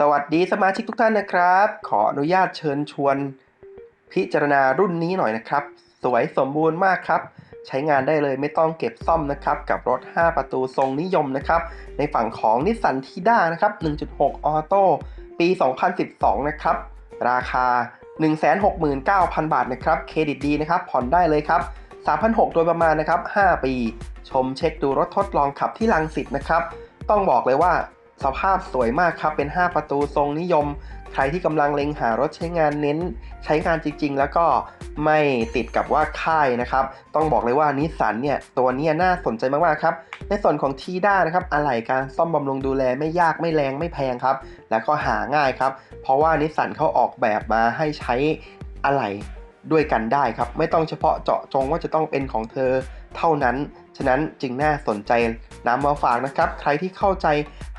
สวัสดีสมาชิกทุกท่านนะครับ ขออนุญาตเชิญชวน พิจารณารุ่นนี้หน่อยนะครับ สวยสมบูรณ์มากครับ ใช้งานได้เลยไม่ต้องเก็บซ่อมนะครับ กับรถ 5 ประตูทรงนิยมนะครับ ในฝั่งของนิสสันทีด้านะครับ 1.6 ออโต้ปี 2012 นะครับ ราคา 169,000 บาทนะครับ เครดิตดีนะครับ ผ่อนได้เลยครับ 3,600 โดยประมาณนะครับ 5 ปี ชมเช็คดูรถทดลองขับที่ลังสิตนะครับ ต้องบอกเลยว่า สภาพสวยมากครับ เป็น 5 ประตูทรงนิยม ใครที่กำลังเล็งหารถใช้งานเน้น ใช้งานจริง ๆ แล้วก็ไม่ติดกับว่าค่ายนะครับ ต้องบอกเลยว่านิสสันเนี่ยตัวนี้น่าสนใจมากๆครับ ในส่วนของทีด้านะครับอะไหล่การซ่อมบำรุงดูแลไม่ยากไม่แรงไม่แพงครับ แล้วก็หาง่ายครับ เพราะว่านิสสันเขาออกแบบมาให้ใช้อะไหล่ด้วยกันได้ครับ ไม่ต้องเฉพาะเจาะจงว่าจะต้องเป็นของเธอเท่านั้น ฉะนั้นจึงน่าสนใจ นำมาฝากนะครับ ใครที่เข้าใจ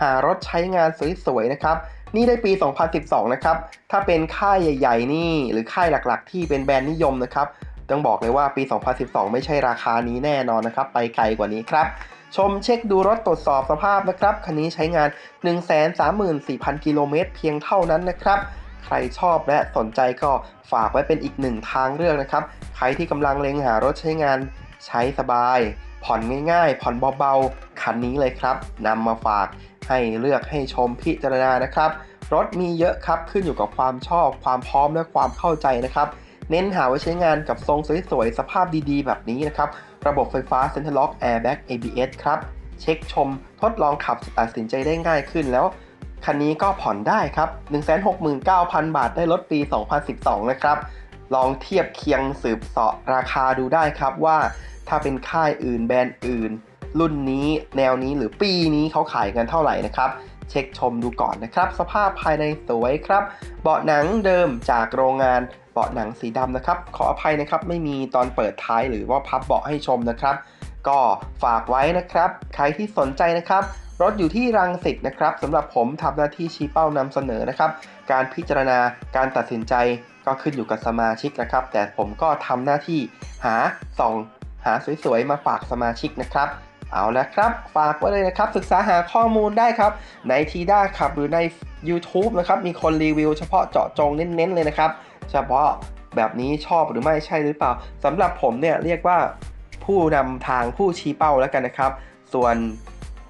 หารถใช้งานสวยๆนะครับ นี่ได้ปี 2012 นะครับ ถ้าเป็นค่ายใหญ่ๆ นี่ หรือค่ายหลักๆ ที่เป็นแบรนด์นิยมนะครับ ต้องบอกเลยว่าปี 2012 ไม่ใช่ราคานี้แน่นอนนะครับ ไปไกลกว่านี้ครับชมเช็คดูรถตรวจสอบสภาพนะครับ คันนี้ใช้งาน 134,000 กิโลเมตรเพียงเท่านั้นนะครับ ใครชอบและสนใจก็ฝากไว้เป็นอีกหนึ่งทางเลือกนะครับ ใครที่กำลังเล็งหารถใช้งาน ใช้สบาย ผ่อนง่ายๆ ผ่อนเบาๆ คันนี้เลยครับนำมาฝากให้เลือกให้ชมพิจารณานะครับ รถมีเยอะครับขึ้นอยู่กับความชอบ ความพร้อมและความเข้าใจนะครับ เน้นหาไว้ใช้งานกับทรงสวยๆ สภาพดีๆ แบบนี้นะครับ ระบบไฟฟ้า Center Lock Airbag ABS ครับ เช็คชม ทดลองขับตัดสินใจได้ง่ายขึ้นแล้ว คันนี้ก็ผ่อนได้ครับ 169,000 บาทได้รถปี 2012 นะครับ ลองเทียบเคียงสืบเสาะราคาดูได้ครับว่า ถ้าเป็นค่ายอื่นแบรนด์อื่น รุ่นนี้แนวนี้หรือปีนี้เขาขายกันเท่าไหร่นะครับ เช็คชมดูก่อนนะครับ สภาพภายในสวยครับ เบาะหนังเดิมจากโรงงานเบาะหนังสีดำนะครับ ขออภัยนะครับ ไม่มีตอนเปิดท้ายหรือว่าพับเบาะให้ชมนะครับ ก็ฝากไว้นะครับ ใครที่สนใจนะครับรถอยู่ที่รังสิตนะครับสำหรับผมทำหน้าที่ชี้เป้านำเสนอนะครับ การพิจารณาการตัดสินใจก็ขึ้นอยู่กับสมาชิกนะครับ แต่ผมก็ทำหน้าที่หาส่องหาสวยๆมาฝากสมาชิกนะครับ เอาละครับ ฝากไว้เลยนะครับ ศึกษาหาข้อมูลได้ครับ ในทีด้าครับหรือใน YouTube นะครับ มีคนรีวิวเฉพาะเจาะจงเน้นๆเลยนะครับ เฉพาะแบบนี้ชอบหรือไม่ใช่หรือเปล่าสำหรับผมเนี่ยเรียกว่าผู้นำทางผู้ชี้เป้าแล้วกันนะครับ ส่วน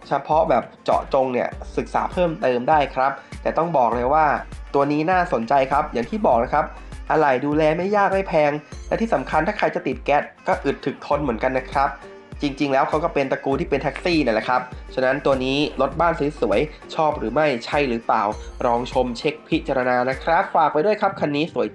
เฉพาะแบบเจาะจงเนี่ยศึกษาเพิ่มเติมได้ครับ แต่ต้องบอกเลยว่าตัวนี้น่าสนใจครับ อย่างที่บอกนะครับอะไหล่ดูแลไม่ยากไม่แพง และที่สำคัญถ้าใครจะติดแก๊สก็อึดถึกทนเหมือนกันนะครับ จริง ๆ แล้วเขาก็เป็นตระกูลที่เป็นแท็กซี่นั่นแหละครับ ฉะนั้นตัวนี้รถบ้านสวยๆชอบหรือไม่ใช่หรือเปล่าลองชมเช็คพิจารณานะครับ ฝากไปด้วยครับคันนี้สวยจัง